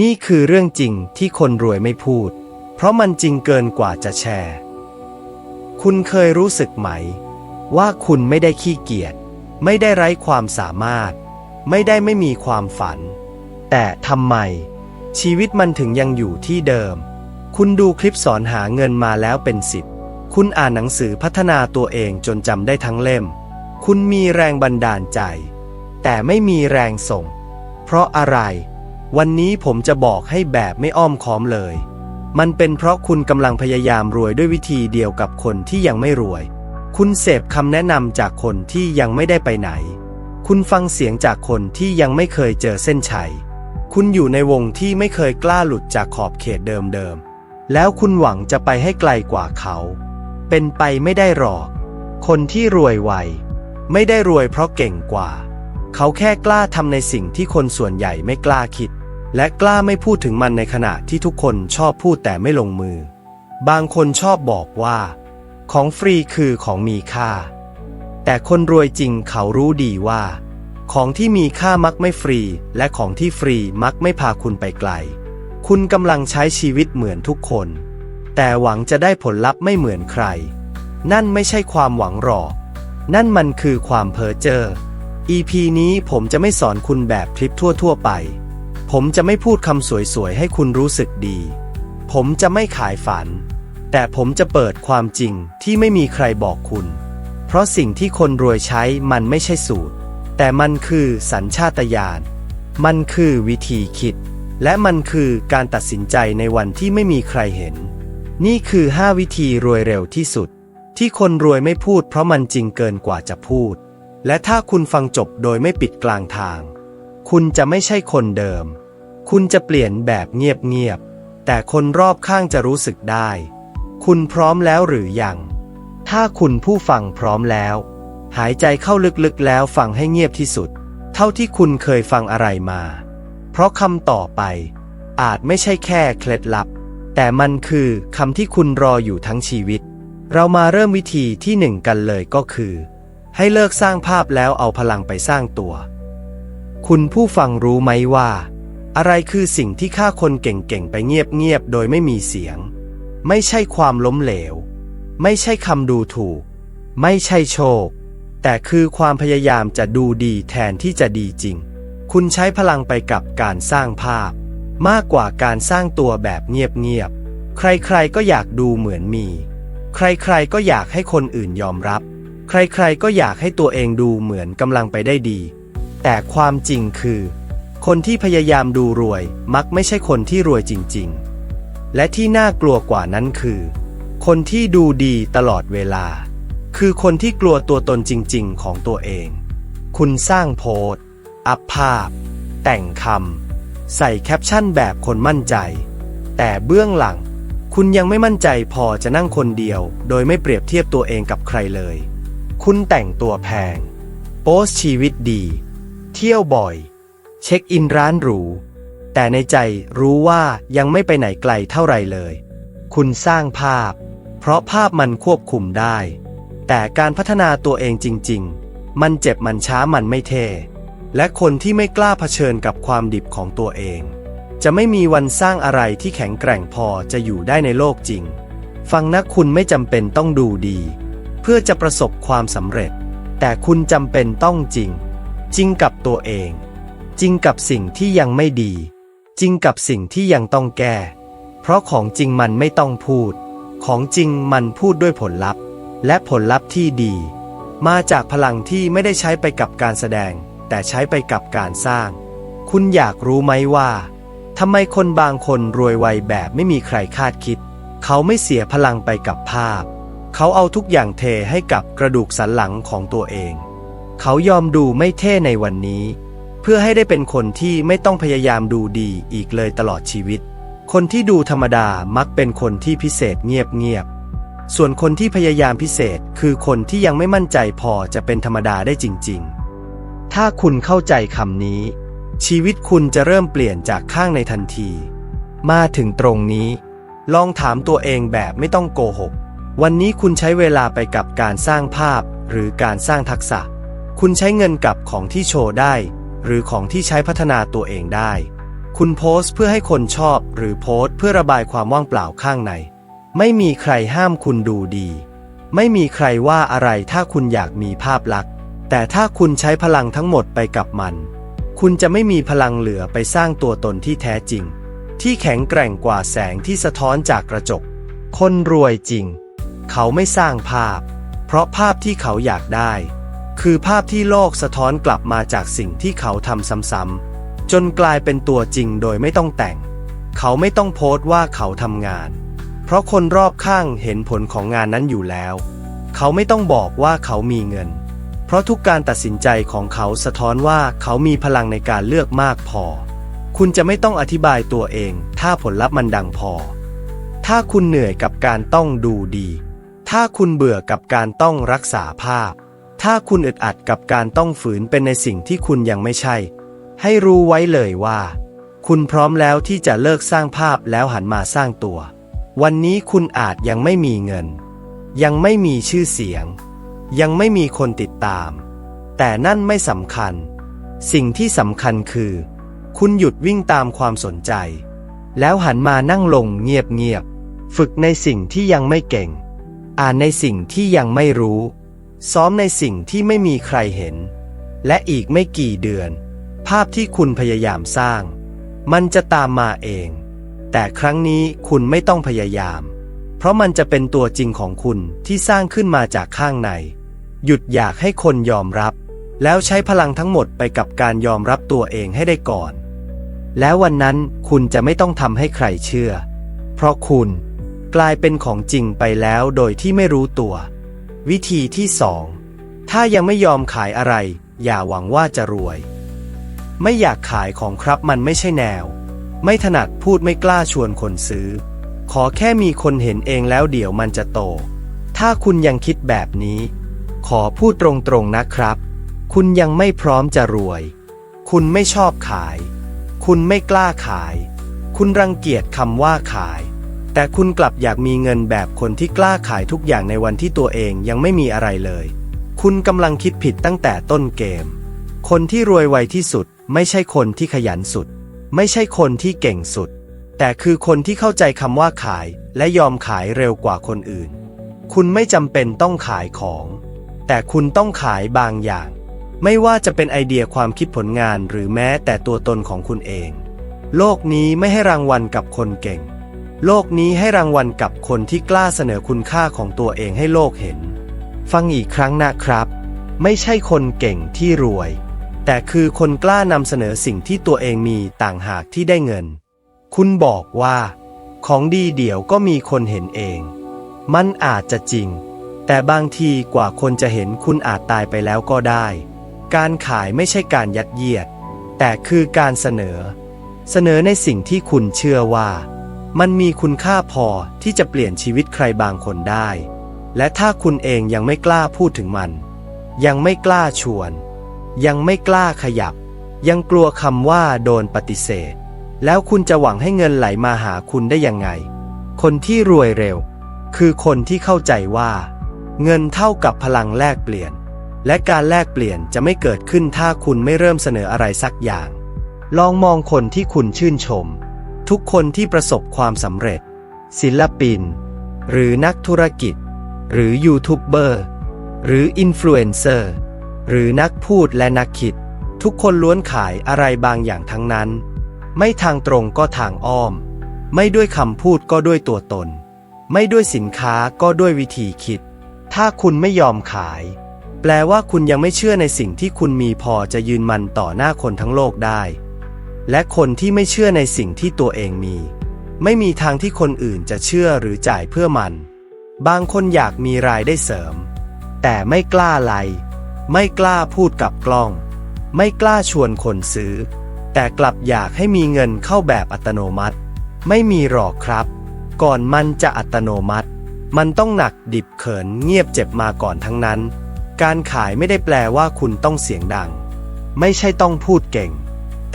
นี่คือเรื่องจริงที่คนรวยไม่พูด เพราะมันจริงเกินกว่าจะแชร์ คุณเคยรู้สึกไหม ว่าคุณไม่ได้ขี้เกียจ ไม่ได้ไร้ความสามารถ ไม่ได้ไม่มีความฝัน แต่ทำไม ชีวิตมันถึงยังอยู่ที่เดิม คุณดูคลิปสอนหาเงินมาแล้วเป็นสิบ คุณอ่านหนังสือพัฒนาตัวเองจนจำได้ทั้งเล่ม คุณมีแรงบันดาลใจ แต่ไม่มีแรงส่ง เพราะอะไร วันนี้ผมจะบอกให้แบบไม่อ้อมค้อมเลย มันเป็นเพราะคุณกำลังพยายามรวยด้วยวิธีเดียวกับคนที่ยังไม่รวย คุณเสพคำแนะนำจากคนที่ยังไม่ได้ไปไหน คุณฟังเสียงจากคนที่ยังไม่เคยเจอเส้นชัย คุณอยู่ในวงที่ไม่เคยกล้าหลุดจากขอบเขตเดิมๆ แล้วคุณหวังจะไปให้ไกลกว่าเขา เป็นไปไม่ได้หรอก คนที่รวยไวไม่ได้รวยเพราะเก่งกว่า เขาแค่กล้าทำในสิ่งที่คนส่วนใหญ่ไม่กล้าคิด และกล้าไม่พูดถึงมันในขณะที่ทุกคนชอบพูดแต่ไม่ลงมือ บางคนชอบบอกว่า ของฟรีคือของมีค่า แต่คนรวยจริงเขารู้ดีว่า ของที่มีค่ามักไม่ฟรี และของที่ฟรีมักไม่พาคุณไปไกล คุณกำลังใช้ชีวิตเหมือนทุกคน แต่หวังจะได้ผลลัพธ์ไม่เหมือนใคร นั่นไม่ใช่ความหวังหรอก นั่นมันคือความเพ้อเจ้อ EP นี้ผมจะไม่สอนคุณแบบคลิปทั่ว ๆ ไป ผมจะไม่พูดคำสวยๆ ให้คุณรู้สึกดี ผมจะไม่ขายฝัน แต่ผมจะเปิดความจริงที่ไม่มีใครบอกคุณ เพราะสิ่งที่คนรวยใช้มันไม่ใช่สูตร แต่มันคือสัญชาตญาณ มันคือวิธีคิด และมันคือการตัดสินใจในวันที่ไม่มีใครเห็น นี่คือ 5 วิธีรวยเร็วที่สุด ที่คนรวยไม่พูดเพราะมันจริงเกินกว่าจะพูด และถ้าคุณฟังจบโดยไม่ปิดกลางทาง คุณจะไม่ใช่คนเดิม คุณจะเปลี่ยนแบบเงียบๆ แต่คนรอบข้างจะรู้สึกได้ คุณพร้อมแล้วหรือยัง ถ้าคุณผู้ฟังพร้อมแล้ว หายใจเข้าลึกๆแล้วฟังให้เงียบที่สุด เท่าที่คุณเคยฟังอะไรมา เพราะคำต่อไป อาจไม่ใช่แค่เคล็ดลับ แต่มันคือคำที่คุณรออยู่ทั้งชีวิต เรามาเริ่มวิธีที่หนึ่งกันเลยก็คือ ให้เลิกสร้างภาพแล้วเอาพลังไปสร้างตัว คุณผู้ฟังรู้ไหมว่า อะไรคือสิ่งที่ฆ่าคนเก่งๆ ไปเงียบๆ โดยไม่มีเสียง ไม่ใช่ความล้มเหลว ไม่ใช่คำดูถูก ไม่ใช่โชค แต่คือความพยายามจะดูดีแทนที่จะดีจริง คุณใช้พลังไปกับการสร้างภาพ มากกว่าการสร้างตัวแบบเงียบๆ ใครๆ ก็อยากดูเหมือนมี ใครๆ ก็อยากให้คนอื่นยอมรับ ใครๆ ก็อยากให้ตัวเองดูเหมือนกำลังไปได้ดี แต่ความจริงคือ คนที่พยายามดูรวย มักไม่ใช่คนที่รวยจริง ๆ และที่น่ากลัวกว่านั้นคือ คนที่ดูดีตลอดเวลา คือคนที่กลัวตัวตนจริง ๆ ของตัวเอง คุณสร้างโพสต์อัพภาพ แต่งคำ ใส่แคปชั่นแบบคนมั่นใจ แต่เบื้องหลัง คุณยังไม่มั่นใจพอจะนั่งคนเดียว โดยไม่เปรียบเทียบตัวเองกับใครเลย คุณแต่งตัวแพง โพสชีวิตดี เที่ยวบ่อย เช็คอินร้านหรู แต่ในใจรู้ว่ายังไม่ไปไหนไกลเท่าไรเลย คุณสร้างภาพ เพราะภาพมันควบคุมได้ แต่การพัฒนาตัวเองจริง ๆ มันเจ็บมันช้ามันไม่เท่ และคนที่ไม่กล้าเผชิญกับความดิบของตัวเอง จะไม่มีวันสร้างอะไรที่แข็งแกร่งพอจะอยู่ได้ในโลกจริง ฟังนะคุณไม่จำเป็นต้องดูดี เพื่อจะประสบความสำเร็จ แต่คุณจำเป็นต้องจริง จริงกับตัวเอง จริงกับสิ่งที่ยังไม่ดี จริงกับสิ่งที่ยังต้องแก้ เพราะของจริงมันไม่ต้องพูด ของจริงมันพูดด้วยผลลัพธ์ และผลลัพธ์ที่ดี มาจากพลังที่ไม่ได้ใช้ไปกับการแสดง แต่ใช้ไปกับการสร้าง คุณอยากรู้ไหมว่าทำไมคนบางคนรวยไวแบบไม่มีใครคาดคิด เขาไม่เสียพลังไปกับภาพ เขาเอาทุกอย่างเทให้กับกระดูกสันหลังของตัวเอง เขายอมดูไม่เท่ในวันนี้ เพื่อให้ได้เป็นคนที่ไม่ต้องพยายามดูดีอีกเลยตลอดชีวิต คนที่ดูธรรมดามักเป็นคนที่พิเศษเงียบๆ ส่วนคนที่พยายามพิเศษคือคนที่ยังไม่มั่นใจพอจะเป็นธรรมดาได้จริงๆ ถ้าคุณเข้าใจคำนี้ ชีวิตคุณจะเริ่มเปลี่ยนจากข้างในทันที มาถึงตรงนี้ ลองถามตัวเองแบบไม่ต้องโกหก วันนี้คุณใช้เวลาไปกับการสร้างภาพหรือการสร้างทักษะ คุณใช้เงินกับของที่โชว์ได้ หรือของที่ใช้พัฒนาตัวเองได้ คุณโพสต์เพื่อให้คนชอบ หรือโพสต์เพื่อระบายความว่างเปล่าข้างใน ไม่มีใครห้ามคุณดูดี ไม่มีใครว่าอะไรถ้าคุณอยากมีภาพลักษณ์ แต่ถ้าคุณใช้พลังทั้งหมดไปกับมัน คุณจะไม่มีพลังเหลือไปสร้างตัวตนที่แท้จริง ที่แข็งแกร่งกว่าแสงที่สะท้อนจากกระจก คนรวยจริง เขาไม่สร้างภาพ เพราะภาพที่เขาอยากได้ คือภาพที่โลกสะท้อนกลับมาจากสิ่งที่เขาทำซ้ำๆ จนกลายเป็นตัวจริงโดยไม่ต้องแต่ง เขาไม่ต้องโพสต์ว่าเขาทำงาน เพราะคนรอบข้างเห็นผลของงานนั้นอยู่แล้ว เขาไม่ต้องบอกว่าเขามีเงิน เพราะทุกการตัดสินใจของเขาสะท้อนว่าเขามีพลังในการเลือกมากพอ คุณจะไม่ต้องอธิบายตัวเอง ถ้าผลลัพธ์มันดังพอ ถ้าคุณเหนื่อยกับการต้องดูดี ถ้าคุณเบื่อกับการต้องรักษาภาพ ถ้าคุณอึดอัดกับการต้องฝืนเป็นในสิ่งที่คุณยังไม่ใช่ ให้รู้ไว้เลยว่า คุณพร้อมแล้วที่จะเลิกสร้างภาพแล้วหันมาสร้างตัว วันนี้คุณอาจยังไม่มีเงิน ยังไม่มีชื่อเสียง ยังไม่มีคนติดตาม แต่นั่นไม่สำคัญ สิ่งที่สำคัญคือ คุณหยุดวิ่งตามความสนใจ แล้วหันมานั่งลงเงียบๆฝึกในสิ่งที่ยังไม่เก่ง อ่านในสิ่งที่ยังไม่รู้ ซ้อมในสิ่งที่ไม่มีใครเห็น และอีกไม่กี่เดือน ภาพที่คุณพยายามสร้าง มันจะตามมาเอง แต่ครั้งนี้คุณไม่ต้องพยายาม เพราะมันจะเป็นตัวจริงของคุณที่สร้างขึ้นมาจากข้างใน หยุดอยากให้คนยอมรับ แล้วใช้พลังทั้งหมดไปกับการยอมรับตัวเองให้ได้ก่อน แล้ววันนั้นคุณจะไม่ต้องทำให้ใครเชื่อ เพราะคุณกลายเป็นของจริงไปแล้วโดยที่ไม่รู้ตัว วิธีที่สองถ้ายังไม่ยอมขายอะไร อย่าหวังว่าจะรวย ไม่อยากขายของครับมันไม่ใช่แนว ไม่ถนัดพูดไม่กล้าชวนคนซื้อ ขอแค่มีคนเห็นเองแล้วเดี๋ยวมันจะโต ถ้าคุณยังคิดแบบนี้ ขอพูดตรงๆนะครับ คุณยังไม่พร้อมจะรวย คุณไม่ชอบขาย คุณไม่กล้าขาย คุณรังเกียจคำว่าขาย แต่คุณกลับอยากมีเงินแบบคนที่กล้าขายทุกอย่างในวันที่ตัวเองยังไม่มีอะไรเลย คุณกำลังคิดผิดตั้งแต่ต้นเกม คนที่รวยไวที่สุด ไม่ใช่คนที่ขยันสุด ไม่ใช่คนที่เก่งสุด แต่คือคนที่เข้าใจคำว่าขายและยอมขายเร็วกว่าคนอื่น คุณไม่จำเป็นต้องขายของ แต่คุณต้องขายบางอย่าง ไม่ว่าจะเป็นไอเดียความคิดผลงานหรือแม้แต่ตัวตนของคุณเอง โลกนี้ไม่ให้รางวัลกับคนเก่ง โลกนี้ให้รางวัลกับคนที่กล้าเสนอคุณค่าของตัวเองให้โลกเห็น ฟังอีกครั้งนะครับ ไม่ใช่คนเก่งที่รวย แต่คือคนกล้านำเสนอสิ่งที่ตัวเองมีต่างหากที่ได้เงิน คุณบอกว่า ของดีเดี๋ยวก็มีคนเห็นเอง มันอาจจะจริง แต่บางทีกว่าคนจะเห็นคุณอาจตายไปแล้วก็ได้ การขายไม่ใช่การยัดเยียด แต่คือการเสนอ เสนอในสิ่งที่คุณเชื่อว่า มันมีคุณค่าพอที่จะเปลี่ยนชีวิตใครบางคนได้ และถ้าคุณเองยังไม่กล้าพูดถึงมัน ยังไม่กล้าชวน ยังไม่กล้าขยับ ยังกลัวคำว่าโดนปฏิเสธ แล้วคุณจะหวังให้เงินไหลมาหาคุณได้ยังไง คนที่รวยเร็ว คือคนที่เข้าใจว่า เงินเท่ากับพลังแลกเปลี่ยน และการแลกเปลี่ยนจะไม่เกิดขึ้นถ้าคุณไม่เริ่มเสนออะไรสักอย่าง ลองมองคนที่คุณชื่นชม ทุกคนที่ประสบความสำเร็จ ศิลปิน หรือนักธุรกิจ หรือยูทูบเบอร์ หรืออินฟลูเอนเซอร์ หรือนักพูดและนักคิด ทุกคนล้วนขายอะไรบางอย่างทั้งนั้น ไม่ทางตรงก็ทางอ้อม ไม่ด้วยคำพูดก็ด้วยตัวตน ไม่ด้วยสินค้าก็ด้วยวิธีคิด ถ้าคุณไม่ยอมขาย แปลว่าคุณยังไม่เชื่อในสิ่งที่คุณมีพอจะยืนมันต่อหน้าคนทั้งโลกได้ และคนที่ไม่เชื่อในสิ่งที่ตัวเองมี ไม่มีทางที่คนอื่นจะเชื่อหรือจ่ายเพื่อมัน บางคนอยากมีรายได้เสริม แต่ไม่กล้าไลฟ์ไม่กล้าพูดกับกล้อง ไม่กล้าชวนคนซื้อ แต่กลับอยากให้มีเงินเข้าแบบอัตโนมัติ ไม่มีหรอกครับ ก่อนมันจะอัตโนมัติ มันต้องหนักดิบเขินเงียบเจ็บมาก่อนทั้งนั้น การขายไม่ได้แปลว่าคุณต้องเสียงดัง ไม่ใช่ต้องพูดเก่ง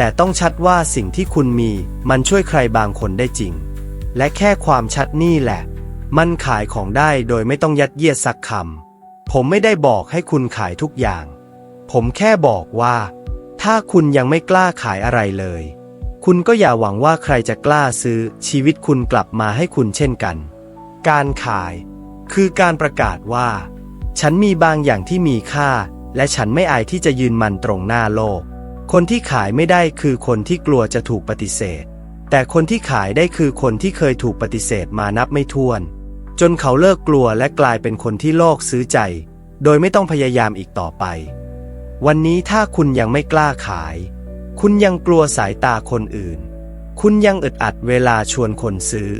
แต่ต้องชัดว่าสิ่งที่คุณมีมันช่วยใครบางคนได้จริง และแค่ความชัดนี่แหละ มันขายของได้โดยไม่ต้องยัดเยียดสักคำผมไม่ได้บอกให้คุณขายทุกอย่าง ผมแค่บอกว่า ถ้าคุณยังไม่กล้าขายอะไรเลย คุณคุณก็อย่าหวังว่าใครจะกล้าซื้อชีวิตคุณกลับมาให้คุณเช่นกัน การขาย คือการประกาศว่า ฉันมีบางอย่างที่มีค่า และฉันไม่อายที่จะยืนมันตรงหน้าโลก คนที่ขายไม่ได้คือคนที่กลัวจะถูกปฏิเสธ แต่คนที่ขายได้คือคนที่เคยถูกปฏิเสธมานับไม่ถ้วน จนเขาเลิกกลัวและกลายเป็นคนที่โลกซื้อใจ โดยไม่ต้องพยายามอีกต่อไป วันนี้ถ้าคุณยังไม่กล้าขาย คุณยังกลัวสายตาคนอื่น คุณยังอึดอัดเวลาชวนคนซื้อ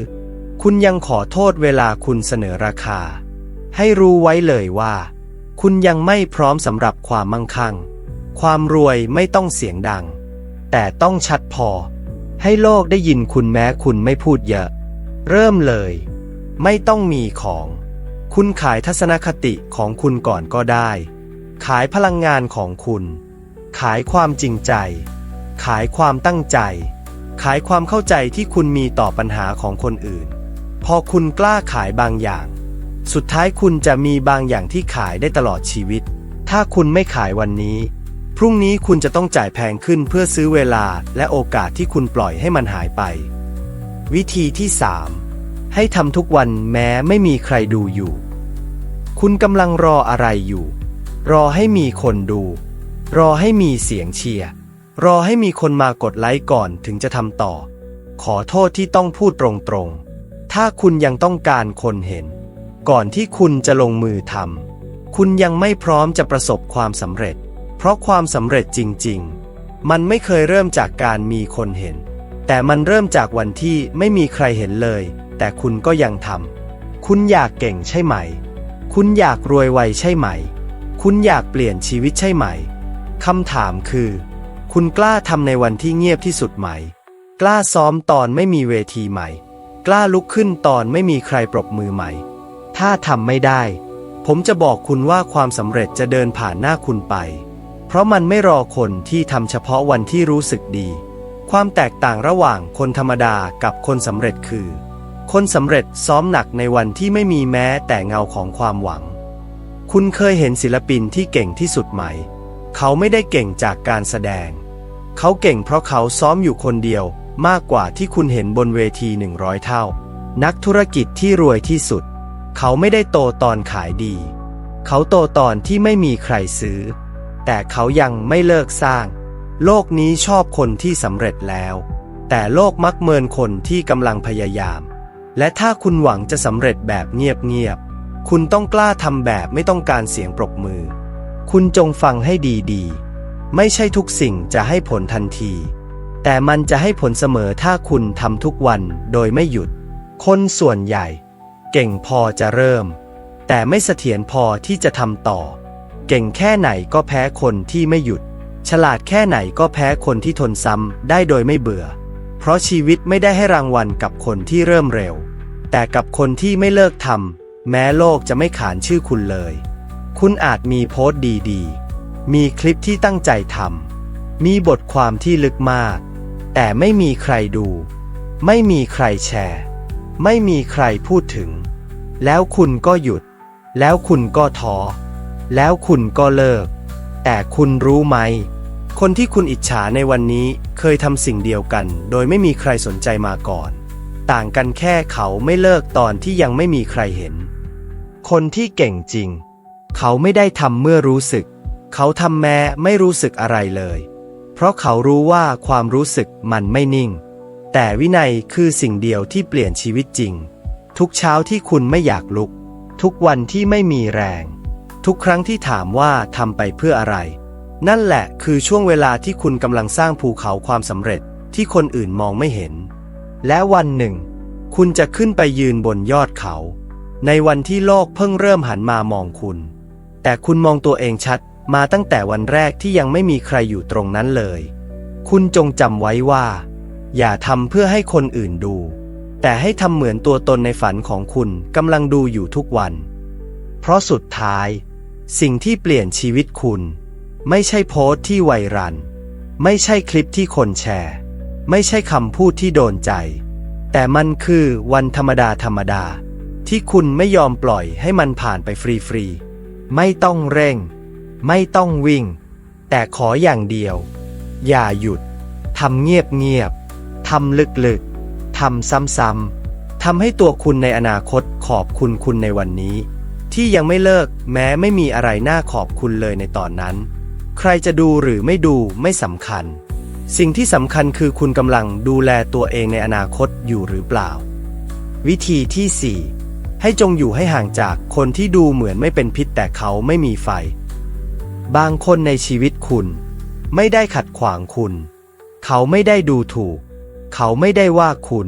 คุณยังขอโทษเวลาคุณเสนอราคา ให้รู้ไว้เลยว่า คุณยังไม่พร้อมสำหรับความมั่งคั่ง ความรวยไม่ต้องเสียงดัง แต่ต้องชัดพอ ให้โลกได้ยินคุณแม้คุณไม่พูดเยอะ เริ่มเลย ไม่ต้องมีของ คุณขายทัศนคติของคุณก่อนก็ได้ ขายพลังงานของคุณ ขายความจริงใจ ขายความตั้งใจ ขายความเข้าใจที่คุณมีต่อปัญหาของคนอื่น พอคุณกล้าขายบางอย่าง สุดท้ายคุณจะมีบางอย่างที่ขายได้ตลอดชีวิต ถ้าคุณไม่ขายวันนี้ พรุ่งนี้คุณจะต้องจ่ายแพงขึ้นเพื่อซื้อเวลาและโอกาสที่คุณปล่อยให้มันหายไป วิธีที่ 3 ให้ทำทุกวันแม้ไม่มีใครดูอยู่ คุณกำลังรออะไรอยู่ รอให้มีคนดู รอให้มีเสียงเชียร์รอให้มีคนมากดไลค์ก่อนถึงจะทำต่อ ขอโทษที่ต้องพูดตรงๆ ถ้าคุณยังต้องการคนเห็น ก่อนที่คุณจะลงมือทำคุณยังไม่พร้อมจะประสบความสำเร็จ เพราะความสำเร็จจริง ๆ มันไม่เคยเริ่มจากการมีคนเห็น แต่มันเริ่มจากวันที่ไม่มีใครเห็นเลย แต่คุณก็ยังทำคุณอยากเก่งใช่ไหม คุณอยากรวยไวใช่ไหม คุณอยากเปลี่ยนชีวิตใช่ไหมคำถามคือ คุณกล้าทำในวันที่เงียบที่สุดไหม กล้าซ้อมตอนไม่มีเวทีใหม่กล้าลุกขึ้นตอนไม่มีใครปรบมือใหม่ถ้าทำไม่ได้ ผมจะบอกคุณว่าความสำเร็จจะเดินผ่านหน้าคุณไป เพราะมันไม่รอคนที่ทำเฉพาะวันที่รู้สึกดี ความแตกต่างระหว่างคนธรรมดากับคนสำเร็จคือ คนสำเร็จซ้อมหนักในวันที่ไม่มีแม้แต่เงาของความหวัง คุณเคยเห็นศิลปินที่เก่งที่สุดไหม เขาไม่ได้เก่งจากการแสดง เขาเก่งเพราะเขาซ้อมอยู่คนเดียวมากกว่าที่คุณเห็นบนเวทีหนึ่งร้อยเท่า นักธุรกิจที่รวยที่สุด เขาไม่ได้โตตอนขายดี เขาโตตอนที่ไม่มีใครซื้อ แต่เขายังไม่เลิกสร้าง โลกนี้ชอบคนที่สำเร็จแล้ว แต่โลกมักเมินคนที่กำลังพยายาม และถ้าคุณหวังจะสำเร็จแบบเงียบๆ คุณต้องกล้าทำแบบไม่ต้องการเสียงปรบมือ คุณจงฟังให้ดีๆ ไม่ใช่ทุกสิ่งจะให้ผลทันที แต่มันจะให้ผลเสมอถ้าคุณทำทุกวันโดยไม่หยุด คนส่วนใหญ่ เก่งพอจะเริ่ม แต่ไม่เสถียรพอที่จะทำต่อ เก่งแค่ไหนก็แพ้คนที่ไม่หยุด ฉลาดแค่ไหนก็แพ้คนที่ทนซ้ำได้โดยไม่เบื่อ เพราะชีวิตไม่ได้ให้รางวัลกับคนที่เริ่มเร็ว แต่กับคนที่ไม่เลิกทำแม้โลกจะไม่ขานชื่อคุณเลย คุณอาจมีโพสต์ดีๆ มีคลิปที่ตั้งใจทำมีบทความที่ลึกมาก แต่ไม่มีใครดู ไม่มีใครแชร์ ไม่มีใครพูดถึง แล้วคุณก็หยุด แล้วคุณก็ท้อ แล้วคุณก็เลิก แต่คุณรู้ไหม คนที่คุณอิจฉาในวันนี้เคยทำสิ่งเดียวกัน โดยไม่มีใครสนใจมาก่อน ต่างกันแค่เขาไม่เลิกตอนที่ยังไม่มีใครเห็น คนที่เก่งจริง เขาไม่ได้ทำเมื่อรู้สึก เขาทำแม้ไม่รู้สึกอะไรเลย เพราะเขารู้ว่าความรู้สึกมันไม่นิ่ง แต่วินัยคือสิ่งเดียวที่เปลี่ยนชีวิตจริง ทุกเช้าที่คุณไม่อยากลุก ทุกวันที่ไม่มีแรง ทุกครั้งที่ถามว่าทำไปเพื่ออะไร นั่นแหละคือช่วงเวลาที่คุณกำลังสร้างภูเขาความสำเร็จที่คนอื่นมองไม่เห็น และวันหนึ่ง คุณจะขึ้นไปยืนบนยอดเขา ในวันที่โลกเพิ่งเริ่มหันมามองคุณ แต่คุณมองตัวเองชัดมาตั้งแต่วันแรกที่ยังไม่มีใครอยู่ตรงนั้นเลย คุณจงจำไว้ว่า อย่าทำเพื่อให้คนอื่นดู แต่ให้ทำเหมือนตัวตนในฝันของคุณกำลังดูอยู่ทุกวัน เพราะสุดท้าย สิ่งที่เปลี่ยนชีวิตคุณ ไม่ใช่โพสต์ที่ไวรัน ไม่ใช่คลิปที่คนแชร์ ไม่ใช่คำพูดที่โดนใจ แต่มันคือวันธรรมดาธรรมดา ที่คุณไม่ยอมปล่อยให้มันผ่านไปฟรีๆไม่ต้องเร่ง ไม่ต้องวิ่ง แต่ขออย่างเดียว อย่าหยุดทำเงียบๆทำลึกๆทำซ้ำๆทำให้ตัวคุณในอนาคตขอบคุณคุณในวันนี้ ที่ยังไม่เลิกแม้ไม่มีอะไรน่าขอบคุณเลยในตอนนั้น ใครจะดูหรือไม่ดูไม่สำคัญ สิ่งที่สำคัญคือคุณกำลังดูแลตัวเองในอนาคตอยู่หรือเปล่า วิธีที่ 4 ให้จงอยู่ให้ห่างจากคนที่ดูเหมือนไม่เป็นพิษแต่เขาไม่มีไฟ บางคนในชีวิตคุณ ไม่ได้ขัดขวางคุณ เขาไม่ได้ดูถูก เขาไม่ได้ว่าคุณ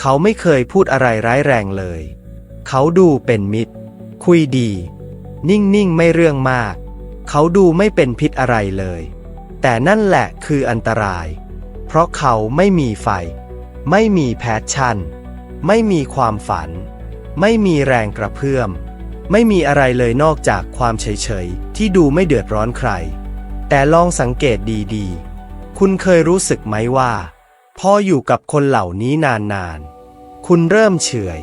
เขาไม่เคยพูดอะไรร้ายแรงเลย เขาดูเป็นมิตร คุยดี นิ่งๆ ไม่เรื่องมาก เขาดูไม่เป็นพิษอะไรเลย แต่นั่นแหละคืออันตราย เพราะเขาไม่มีไฟ ไม่มีแพชชั่น ไม่มีความฝัน ไม่มีแรงกระเพื่อม ไม่มีอะไรเลยนอกจากความเฉยๆ ที่ดูไม่เดือดร้อนใคร แต่ลองสังเกตดีๆ คุณเคยรู้สึกไหมว่า พออยู่กับคนเหล่านี้นานๆ คุณเริ่มเฉย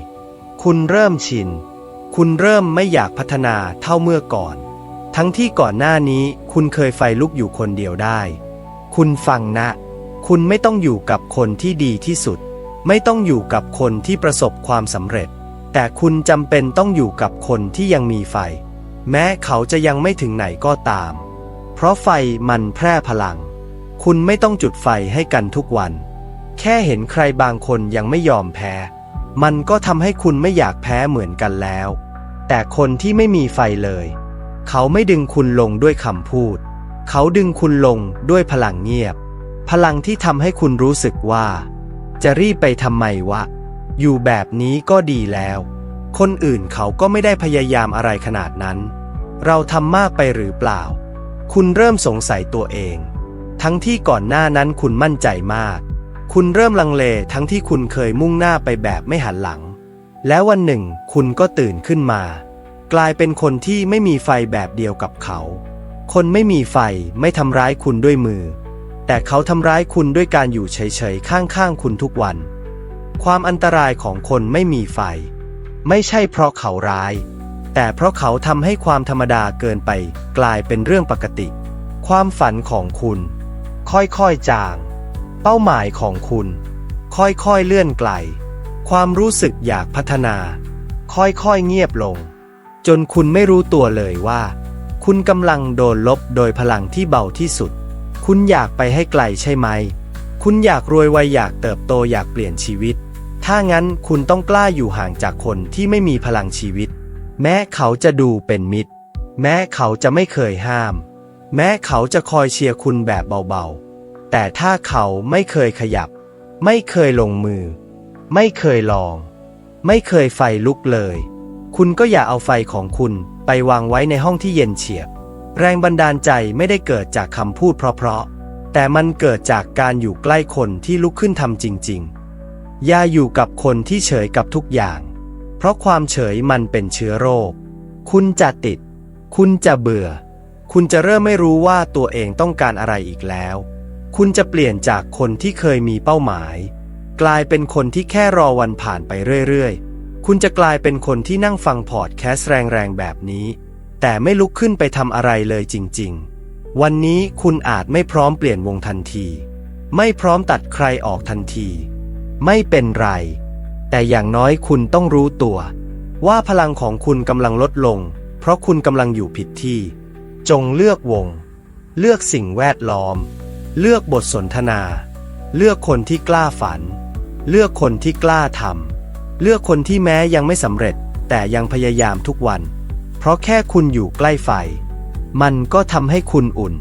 คุณเริ่มชิน คุณเริ่มไม่อยากพัฒนาเท่าเมื่อก่อน ทั้งที่ก่อนหน้านี้คุณเคยไฟลุกอยู่คนเดียวได้ คุณฟังนะ คุณไม่ต้องอยู่กับคนที่ดีที่สุด ไม่ต้องอยู่กับคนที่ประสบความสำเร็จ แต่คุณจำเป็นต้องอยู่กับคนที่ยังมีไฟ แม้เขาจะยังไม่ถึงไหนก็ตาม เพราะไฟมันแพร่พลัง คุณไม่ต้องจุดไฟให้กันทุกวัน แค่เห็นใครบางคนยังไม่ยอมแพ้ มันก็ทำให้คุณไม่อยากแพ้เหมือนกันแล้ว แต่คนที่ไม่มีไฟเลย เขาไม่ดึงคุณลงด้วยคำพูด เขาดึงคุณลงด้วยพลังเงียบ พลังที่ทำให้คุณรู้สึกว่า จะรีบไปทำไมวะ อยู่แบบนี้ก็ดีแล้ว คนอื่นเขาก็ไม่ได้พยายามอะไรขนาดนั้น เราทำมากไปหรือเปล่า คุณเริ่มสงสัยตัวเอง ทั้งที่ก่อนหน้านั้นคุณมั่นใจมาก คุณเริ่มลังเลทั้งที่คุณเคยมุ่งหน้าไปแบบไม่หันหลัง แล้ววันหนึ่งคุณก็ตื่นขึ้นมา กลายเป็นคนที่ไม่มีไฟแบบเดียวกับเขา คนไม่มีไฟไม่ทำร้ายคุณด้วยมือ แต่เขาทำร้ายคุณด้วยการอยู่เฉยๆ ข้างๆ คุณทุกวัน ความอันตรายของคนไม่มีไฟ ไม่ใช่เพราะเขาร้าย แต่เพราะเขาทำให้ความธรรมดาเกินไป กลายเป็นเรื่องปกติ ความฝันของคุณ ค่อยๆจาง เป้าหมายของคุณ ค่อยๆเลื่อนไกล ความรู้สึกอยากพัฒนา ค่อยๆเงียบลง จนคุณไม่รู้ตัวเลยว่า คุณกำลังโดนลบโดยพลังที่เบาที่สุด คุณอยากไปให้ไกลใช่ไหม คุณอยากรวยไวอยากเติบโตอยากเปลี่ยนชีวิต ถ้างั้นคุณต้องกล้าอยู่ห่างจากคนที่ไม่มีพลังชีวิต แม้เขาจะดูเป็นมิตร แม้เขาจะไม่เคยห้าม แม้เขาจะคอยเชียร์คุณแบบเบาๆ แต่ถ้าเขาไม่เคยขยับ ไม่เคยลงมือ ไม่เคยลอง ไม่เคยไฟลุกเลย คุณก็อย่าเอาไฟของคุณไปวางไว้ในห้องที่เย็นเฉียบ แรงบันดาลใจไม่ได้เกิดจากคำพูดเพราะๆ แต่มันเกิดจากการอยู่ใกล้คนที่ลุกขึ้นทำจริง ๆ อย่าอยู่กับคนที่เฉยกับทุกอย่าง เพราะความเฉยมันเป็นเชื้อโรค คุณจะติด คุณจะเบื่อ คุณจะเริ่มไม่รู้ว่าตัวเองต้องการอะไรอีกแล้ว คุณจะเปลี่ยนจากคนที่เคยมีเป้าหมาย กลายเป็นคนที่แค่รอวันผ่านไปเรื่อยๆ คุณจะกลายเป็นคนที่นั่งฟังพอดแคสต์แรงๆแบบนี้ แต่ไม่ลุกขึ้นไปทำอะไรเลยจริงๆ วันนี้คุณอาจไม่พร้อมเปลี่ยนวงทันที ไม่พร้อมตัดใครออกทันที ไม่เป็นไร แต่อย่างน้อยคุณต้องรู้ตัว ว่าพลังของคุณกำลังลดลง เพราะคุณกำลังอยู่ผิดที่ จงเลือกวง เลือกสิ่งแวดล้อม เลือกบทสนทนา เลือกคนที่กล้าฝัน เลือกคนที่กล้าทำเลือกคนที่แม้ยังไม่สำเร็จ แต่ยังพยายามทุกวัน เพราะแค่คุณอยู่ใกล้ไฟ มันก็ทำให้คุณอุ่น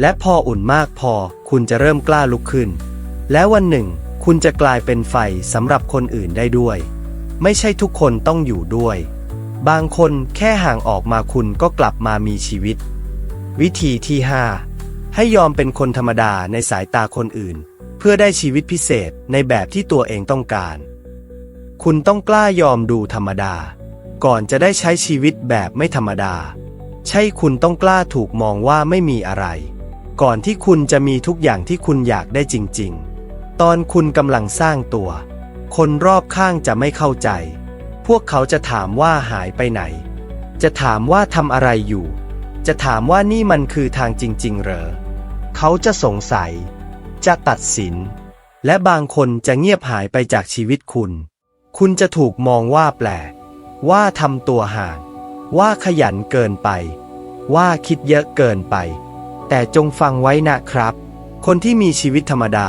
และพออุ่นมากพอคุณจะเริ่มกล้าลุกขึ้น แล้ววันหนึ่ง คุณจะกลายเป็นไฟสำหรับคนอื่นได้ด้วย ไม่ใช่ทุกคนต้องอยู่ด้วย บางคนแค่ห่างออกมาคุณก็กลับมามีชีวิต วิธีที่ 5 ให้ยอมเป็นคนธรรมดาในสายตาคนอื่น เพื่อได้ชีวิตพิเศษในแบบที่ตัวเองต้องการ คุณต้องกล้ายอมดูธรรมดา ก่อนจะได้ใช้ชีวิตแบบไม่ธรรมดา ใช่คุณต้องกล้าถูกมองว่าไม่มีอะไร ก่อนที่คุณจะมีทุกอย่างที่คุณอยากได้จริง ๆ ตอนคุณกำลังสร้างตัว คนรอบข้างจะไม่เข้าใจ พวกเขาจะถามว่าหายไปไหน จะถามว่าทำอะไรอยู่จะถามว่านี่มันคือทางจริง ๆ เหรอ เขาจะสงสัย จะตัดสิน และบางคนจะเงียบหายไปจากชีวิตคุณ คุณจะถูกมองว่าแปลก ว่าทำตัวห่าง ว่าขยันเกินไป ว่าคิดเยอะเกินไป แต่จงฟังไว้นะครับ คนที่มีชีวิตธรรมดา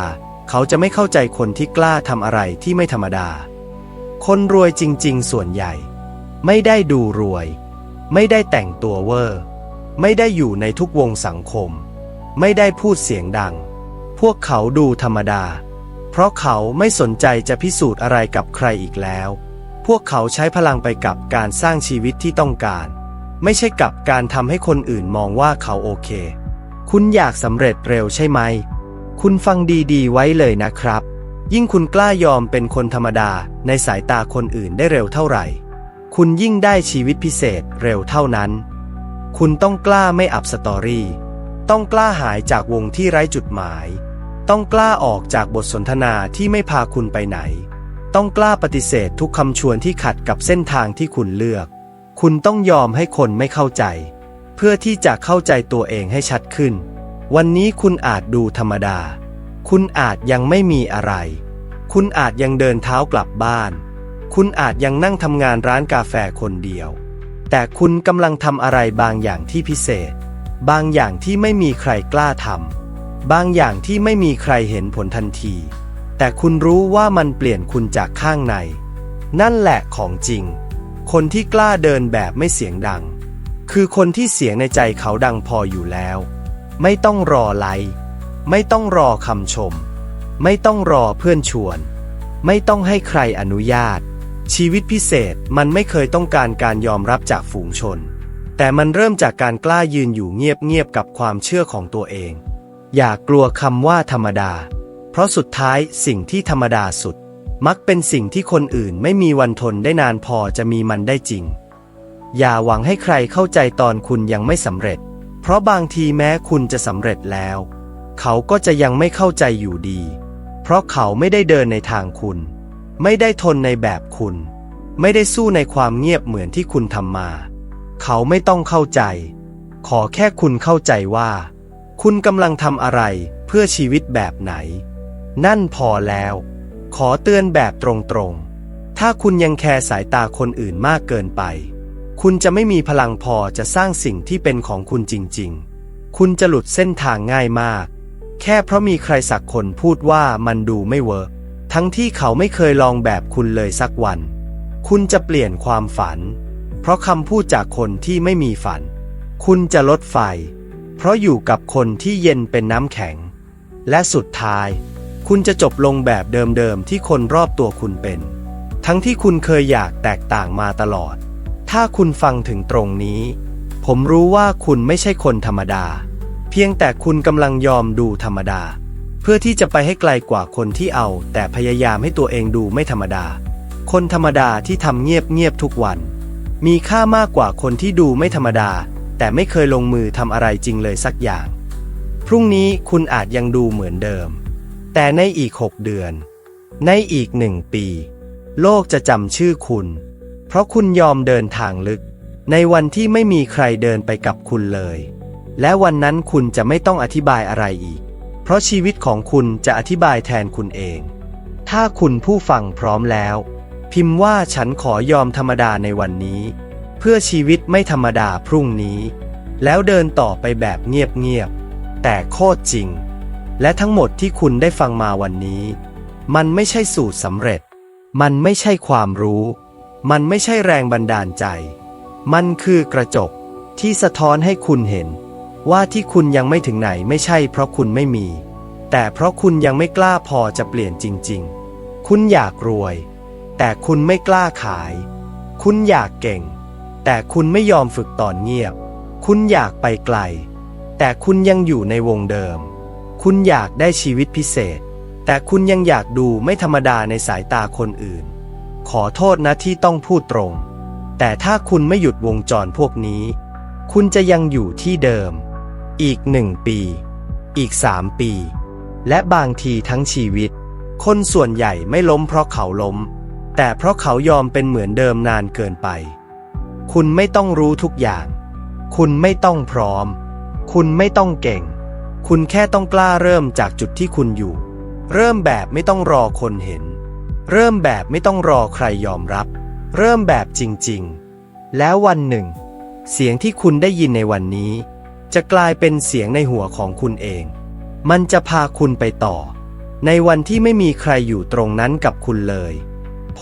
เขาจะไม่เข้าใจคนที่กล้าทำอะไรที่ไม่ธรรมดา คนรวยจริง ๆ ส่วนใหญ่ ไม่ได้ดูรวย ไม่ได้แต่งตัวเวอร์ ไม่ได้อยู่ในทุกวงสังคม ไม่ได้พูดเสียงดัง พวกเขาดูธรรมดา เพราะเขาไม่สนใจจะพิสูจน์อะไรกับใครอีกแล้ว พวกเขาใช้พลังไปกับการสร้างชีวิตที่ต้องการ ไม่ใช่กับการทำให้คนอื่นมองว่าเขาโอเค คุณอยากสำเร็จเร็วใช่ไหม คุณฟังดีๆ ไว้เลยนะครับ ยิ่งคุณกล้ายอมเป็นคนธรรมดาในสายตาคนอื่นได้เร็วเท่าไหร่ คุณยิ่งได้ชีวิตพิเศษเร็วเท่านั้น คุณต้องกล้าไม่อับสตอรี่ ต้องกล้าหายจากวงที่ไร้จุดหมาย ต้องกล้าออกจากบทสนทนาที่ไม่พาคุณไปไหน ต้องกล้าปฏิเสธทุกคำชวนที่ขัดกับเส้นทางที่คุณเลือก คุณต้องยอมให้คนไม่เข้าใจ เพื่อที่จะเข้าใจตัวเองให้ชัดขึ้น วันนี้คุณอาจดูธรรมดา คุณอาจยังไม่มีอะไร คุณอาจยังเดินเท้ากลับบ้าน คุณอาจยังนั่งทำงานร้านกาแฟคนเดียว แต่คุณกำลังทำอะไรบางอย่างที่พิเศษ บางอย่างที่ไม่มีใครกล้าทำบางอย่างที่ไม่มีใครเห็นผลทันที แต่คุณรู้ว่ามันเปลี่ยนคุณจากข้างใน นั่นแหละของจริง คนที่กล้าเดินแบบไม่เสียงดัง คือคนที่เสียงในใจเขาดังพออยู่แล้ว ไม่ต้องรอไลค์ไม่ต้องรอคำชม ไม่ต้องรอเพื่อนชวน ไม่ต้องให้ใครอนุญาต ชีวิตพิเศษมันไม่เคยต้องการการยอมรับจากฝูงชน แต่มันเริ่มจากการกล้ายืนอยู่เงียบๆกับความเชื่อของตัวเอง อย่ากลัวคำว่าธรรมดา เพราะสุดท้ายสิ่งที่ธรรมดาสุด มักเป็นสิ่งที่คนอื่นไม่มีวันทนได้นานพอจะมีมันได้จริง อย่าหวังให้ใครเข้าใจตอนคุณยังไม่สำเร็จ เพราะบางทีแม้คุณจะสำเร็จแล้ว เขาก็จะยังไม่เข้าใจอยู่ดี เพราะเขาไม่ได้เดินในทางคุณ ไม่ได้ทนในแบบคุณ ไม่ได้สู้ในความเงียบเหมือนที่คุณทำมา เขาไม่ต้องเข้าใจ ขอแค่คุณเข้าใจว่า คุณกำลังทำอะไรเพื่อชีวิตแบบไหน นั่นพอแล้ว ขอเตือนแบบตรงๆ ถ้าคุณยังแคร์สายตาคนอื่นมากเกินไป คุณจะไม่มีพลังพอจะสร้างสิ่งที่เป็นของคุณจริงๆ คุณจะหลุดเส้นทางง่ายมาก แค่เพราะมีใครสักคนพูดว่ามันดูไม่เวิร์กทั้งที่เขาไม่เคยลองแบบคุณเลยสักวัน คุณจะเปลี่ยนความฝัน ราะคำพูดจากคนที่ไม่มีฝัน คุณจะลดไฟ เพราะอยู่กับคนที่เย็นเป็นน้ำแข็ง และสุดท้าย คุณจะจบลงแบบเดิมๆที่คนรอบตัวคุณเป็น ทั้งที่คุณเคยอยากแตกต่างมาตลอด ถ้าคุณฟังถึงตรงนี้ ผมรู้ว่าคุณไม่ใช่คนธรรมดา เพียงแต่คุณกำลังยอมดูธรรมดา เพื่อที่จะไปให้ไกลกว่าคนที่เอา แต่พยายามให้ตัวเองดูไม่ธรรมดา คนธรรมดาที่ทำเงียบๆทุกวัน มีค่ามากกว่าคนที่ดูไม่ธรรมดา แต่ไม่เคยลงมือทำอะไรจริงเลยสักอย่าง พรุ่งนี้คุณอาจยังดูเหมือนเดิม แต่ในอีกหกเดือน ในอีกหนึ่งปี โลกจะจำชื่อคุณ เพราะคุณยอมเดินทางลึก ในวันที่ไม่มีใครเดินไปกับคุณเลย และวันนั้นคุณจะไม่ต้องอธิบายอะไรอีก เพราะชีวิตของคุณจะอธิบายแทนคุณเอง ถ้าคุณผู้ฟังพร้อมแล้ว พิมพ์ว่าฉันขอยอมธรรมดาในวันนี้ เพื่อชีวิตไม่ธรรมดาพรุ่งนี้ แล้วเดินต่อไปแบบเงียบๆแต่โคตรจริง และทั้งหมดที่คุณได้ฟังมาวันนี้ มันไม่ใช่สูตรสำเร็จ มันไม่ใช่ความรู้ มันไม่ใช่แรงบันดาลใจ มันคือกระจกที่สะท้อนให้คุณเห็น ว่าที่คุณยังไม่ถึงไหนไม่ใช่เพราะคุณไม่มี แต่เพราะคุณยังไม่กล้าพอจะเปลี่ยนจริง ๆ คุณอยากรวย แต่คุณไม่กล้าขาย คุณอยากเก่ง แต่คุณไม่ยอมฝึกตอนเงียบ คุณอยากไปไกล แต่คุณยังอยู่ในวงเดิม คุณอยากได้ชีวิตพิเศษ แต่คุณยังอยากดูไม่ธรรมดาในสายตาคนอื่น ขอโทษนะที่ต้องพูดตรง แต่ถ้าคุณไม่หยุดวงจรพวกนี้ คุณจะยังอยู่ที่เดิม อีกหนึ่งปี อีกสามปี และบางทีทั้งชีวิต คนส่วนใหญ่ไม่ล้มเพราะเขาล้ม แต่เพราะเขายอมเป็นเหมือนเดิมนานเกินไป คุณไม่ต้องรู้ทุกอย่าง คุณไม่ต้องพร้อม คุณไม่ต้องเก่ง คุณแค่ต้องกล้าเริ่มจากจุดที่คุณอยู่ เริ่มแบบไม่ต้องรอคนเห็น เริ่มแบบไม่ต้องรอใครยอมรับ เริ่มแบบจริงๆ แล้ววันหนึ่ง เสียงที่คุณได้ยินในวันนี้ จะกลายเป็นเสียงในหัวของคุณเอง มันจะพาคุณไปต่อ ในวันที่ไม่มีใครอยู่ตรงนั้นกับคุณเลย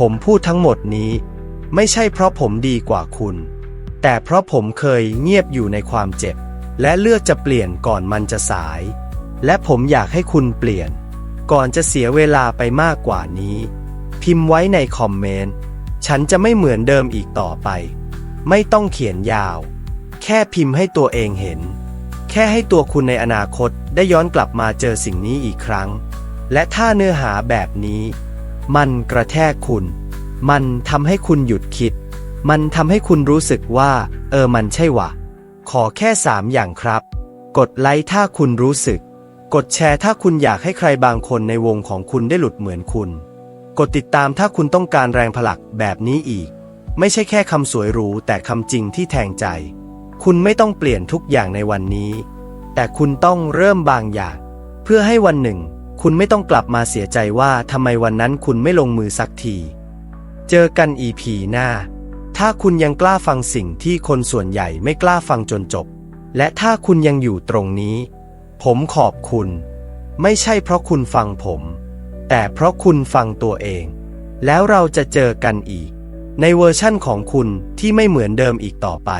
ผมพูดทั้งหมดนี้ ไม่ใช่เพราะผมดีกว่าคุณ แต่เพราะผมเคยเงียบอยู่ในความเจ็บ และเลือกจะเปลี่ยนก่อนมันจะสาย และผมอยากให้คุณเปลี่ยน ก่อนจะเสียเวลาไปมากกว่านี้ พิมพ์ไว้ในคอมเมนต์ ฉันจะไม่เหมือนเดิมอีกต่อไป ไม่ต้องเขียนยาว แค่พิมพ์ให้ตัวเองเห็น แค่ให้ตัวคุณในอนาคตได้ย้อนกลับมาเจอสิ่งนี้อีกครั้ง และถ้าเนื้อหาแบบนี้ มันกระแทกคุณ มันทำให้คุณหยุดคิด มันทำให้คุณรู้สึกว่า เออมันใช่วะขอแค่สามอย่างครับ กดไลค์ถ้าคุณรู้สึก กดแชร์ถ้าคุณอยากให้ใครบางคนในวงของคุณได้หลุดเหมือนคุณ กดติดตามถ้าคุณต้องการแรงผลักแบบนี้อีก ไม่ใช่แค่คำสวยหรูแต่คำจริงที่แทงใจ คุณไม่ต้องเปลี่ยนทุกอย่างในวันนี้ แต่คุณต้องเริ่มบางอย่าง เพื่อให้วันหนึ่ง คุณไม่ต้องกลับมาเสียใจว่าทำไมวันนั้นคุณไม่ลงมือสักที เจอกันอีพีหน้า ถ้าคุณยังกล้าฟังสิ่งที่คนส่วนใหญ่ไม่กล้าฟังจนจบ และถ้าคุณยังอยู่ตรงนี้ ผมขอบคุณ ไม่ใช่เพราะคุณฟังผม แต่เพราะคุณฟังตัวเอง แล้วเราจะเจอกันอีก ในเวอร์ชั่นของคุณที่ไม่เหมือนเดิมอีกต่อไป